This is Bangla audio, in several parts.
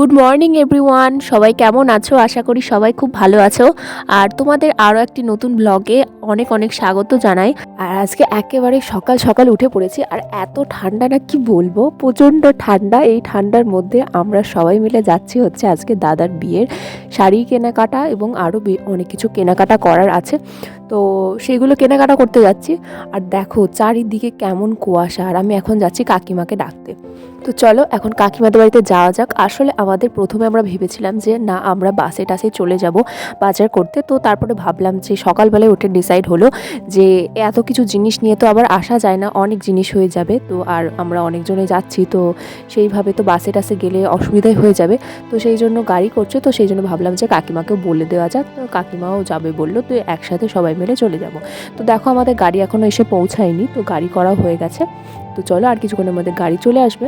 গুড মর্নিং এভরিওয়ান সবাই কেমন আছো? আশা করি সবাই খুব ভালো আছো। আর তোমাদের আরও একটি নতুন ব্লগে অনেক অনেক স্বাগত জানাই। আর আজকে একেবারে সকাল সকাল উঠে পড়েছি আর এত ঠান্ডা না কি বলব? প্রচণ্ড ঠান্ডা। এই ঠান্ডার মধ্যে আমরা সবাই মিলে যাচ্ছি হচ্ছে আজকে দাদার বিয়ের শাড়ি কেনাকাটা এবং আরও অনেক কিছু কেনাকাটা করার আছে। তো সেগুলো কেনাকাটা করতে যাচ্ছি। আর দেখো চারিদিকে কেমন কুয়াশা। আর আমি এখন যাচ্ছি কাকিমাকে ডাকতে। তো চলো এখন কাকিমাদের বাড়িতে যাওয়া যাক। আসলে আমাদের প্রথমে আমরা ভেবেছিলাম যে না, আমরা বাসে টাসে চলে যাব বাজার করতে। তো তারপরে ভাবলাম যে সকালবেলায় ওঠে ডিসাইড হলো যে এত কিছু জিনিস নিয়ে তো আবার আসা যায় না, অনেক জিনিস হয়ে যাবে। তো আর আমরা অনেকজনে যাচ্ছি, তো সেইভাবে তো বাসে টাসে গেলে অসুবিধাই হয়ে যাবে। তো সেই জন্য গাড়ি করছে, তো সেই জন্য ভাবলাম যে কাকিমাকেও বলে দেওয়া যাক। তো কাকিমাও যাবে বলল, তো একসাথে সবাই মিলে চলে যাব। তো দেখো আমাদের গাড়ি এখনও এসে পৌঁছায়নি, তো গাড়ি করা হয়ে গেছে। তো চলো আর কিছুক্ষণের মধ্যে গাড়ি চলে আসবে।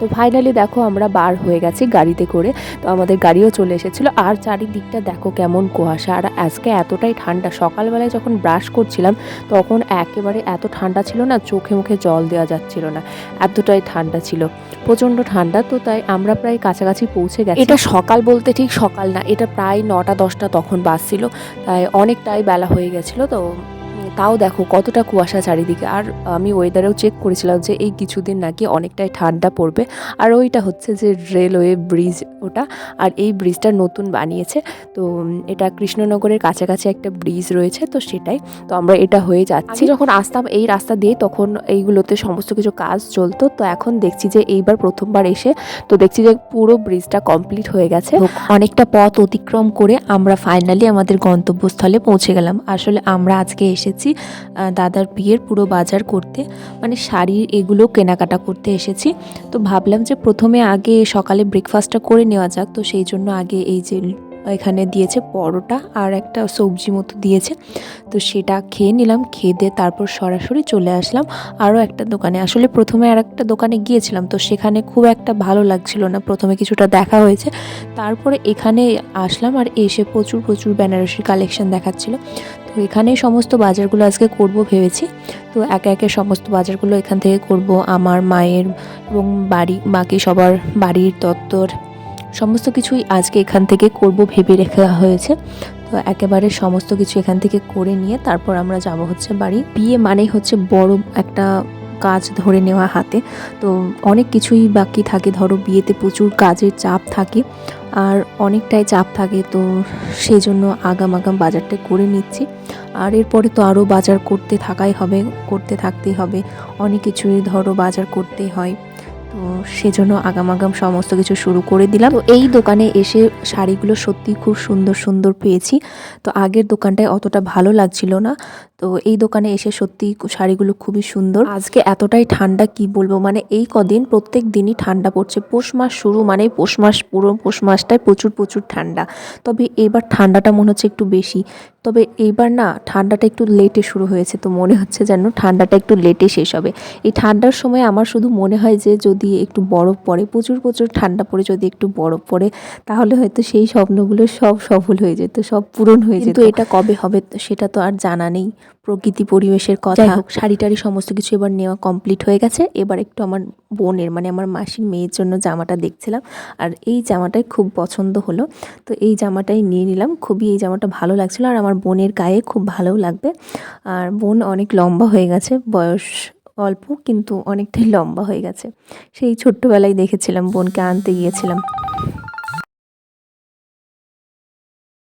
তো ফাইনালি দেখো আমরা বার হয়ে গেছি গাড়িতে করে। তো আমাদের গাড়িও চলে এসেছিল। আর চারিদিকটা দেখো কেমন কুয়াশা। আর আজকে এতটাই ঠান্ডা। সকালবেলায় যখন ব্রাশ করছিলাম, তখন একেবারে এত ঠান্ডা ছিল না, চোখে মুখে জল দেওয়া যাচ্ছিল না। এতটাই ঠান্ডা ছিল। প্রচণ্ড ঠান্ডা। তো তাই আমরা প্রায় কাছাকাছি পৌঁছে গেছি। এটা সকাল বলতে ঠিক সকাল না। এটা প্রায় নটা, দশটা তখন বাস ছিল তাই অনেকটাই বেলা হয়ে গেছিল। তো তাও দেখো কতটা কুয়াশা চারিদিকে। আর আমি ওয়েদারেও চেক করেছিলাম যে এই কিছুদিন নাকি অনেকটাই ঠান্ডা পড়বে। আর ওইটা হচ্ছে যে রেলওয়ে ব্রিজ ওটা। আর এই ব্রিজটা নতুন বানিয়েছে। তো এটা কৃষ্ণনগরের কাছাকাছি একটা ব্রিজ রয়েছে তো সেটাই। তো আমরা এটা হয়ে যাচ্ছি। যখন আসতাম এই রাস্তা দিয়ে তখন এইগুলোতে সমস্ত কিছু কাজ চলতো। তো এখন দেখছি যে এইবার প্রথমবার এসে তো দেখছি যে পুরো ব্রিজটা কমপ্লিট হয়ে গেছে। অনেকটা পথ অতিক্রম করে আমরা ফাইনালি আমাদের গন্তব্যস্থলে পৌঁছে গেলাম। আসলে আমরা আজকে এসেছি এসেছি দাদার বিয়ের পুরো বাজার করতে মানে শাড়ির এগুলো কেনাকাটা করতে এসেছি। তো ভাবলাম যে প্রথমে আগে সকালে ব্রেকফাস্টটা করে নেওয়া যাক, তো সেই জন্য আগে এই যে এখানে দিয়েছে পরোটা আর একটা সবজি মতো দিয়েছে। তো সেটা খেয়ে নিলাম, খেয়ে দিয়ে তারপর সরাসরি চলে আসলাম আরও একটা দোকানে। আসলে প্রথমে আর একটা দোকানে গিয়েছিলাম, তো সেখানে খুব একটা ভালো লাগছিল না। প্রথমে কিছুটা দেখা হয়েছে, তারপরে এখানে আসলাম আর এসে প্রচুর প্রচুর বেনারসির কালেকশন দেখাচ্ছিল। তো এখানেই সমস্ত বাজারগুলো আজকে করব ভেবেছি। তো একে একে সমস্ত বাজারগুলো এখান থেকে করব। আমার মায়ের এবং বাড়ি, বাকি সবার বাড়ির তত্ত্বর সমস্ত কিছুই আজকে এখান থেকে করব ভেবে রেখা হয়েছে। তো একেবারে সমস্ত কিছু এখান থেকে করে নিয়ে তারপর আমরা যাব হচ্ছে বাড়ি। বিয়ে মানেই হচ্ছে বড় একটা কাজ ধরে নেওয়া হাতে। তো অনেক কিছুই বাকি থাকে। ধরো বিয়েতে প্রচুর কাজের চাপ থাকে। আর অনেকটাই চাপ থাকে, তো সেই জন্য আগাম আগাম বাজারটা করে নিচ্ছি। আর এরপরে তো আরও বাজার করতে থাকাই হবে, করতে থাকতেই হবে। অনেক কিছুই ধরো বাজার করতেই হয়। তো সেজন্য আগাম আগাম সমস্ত কিছু শুরু করে দিলাম। তো এই দোকানে এসে শাড়িগুলো সত্যি খুব সুন্দর সুন্দর পেয়েছি। তো আগের দোকানটায় অতটা ভালো লাগছিল না। তো এই দোকানে এসে সত্যি শাড়িগুলো খুবই সুন্দর। আজকে এতটাই ঠান্ডা কি বলব? মানে এই কদিন প্রত্যেক দিনই ঠান্ডা পড়ছে। পৌষ মাস শুরু মানে পৌষ মাস পুরো, পৌষ মাসটায় প্রচুর প্রচুর ঠান্ডা। তবে এবার ঠান্ডাটা মনে হচ্ছে একটু বেশি। তবে এইবার না ঠান্ডাটা একটু লেটে শুরু হয়েছে তো মনে হচ্ছে যেন ঠান্ডাটা একটু লেটে শেষ হবে। এই ঠান্ডার সময় আমার শুধু মনে হয় যে যদি একটু বরফ পড়ে প্রচুর প্রচুর ঠান্ডা পড়ে যদি একটু বরফ পড়ে তাহলে হয়তো সেই স্বপ্নগুলো সব সফল হয়ে যেত সব পূরণ হয়ে যেত। এটা কবে হবে সেটা তো আর জানা নেই। প্রকৃতি পরিবেশের কথা হোক। শাড়ি টাড়ি সমস্ত কিছু এবার নেওয়া কমপ্লিট হয়ে গেছে। এবার একটু আমার বোনের মানে আমার মাসির মেয়ের জন্য জামাটা দেখছিলাম। আর এই জামাটাই খুব পছন্দ হলো। তো এই জামাটাই নিয়ে নিলাম। খুবই এই জামাটা ভালো লাগছিল আর আমার বোনের গায়ে খুব ভালোও লাগবে। আর বোন অনেক লম্বা হয়ে গেছে বয়স অল্প কিন্তু অনেকটাই লম্বা হয়ে গেছে। সেই ছোট্টবেলায় দেখেছিলাম বোনকে আনতে গিয়েছিলাম।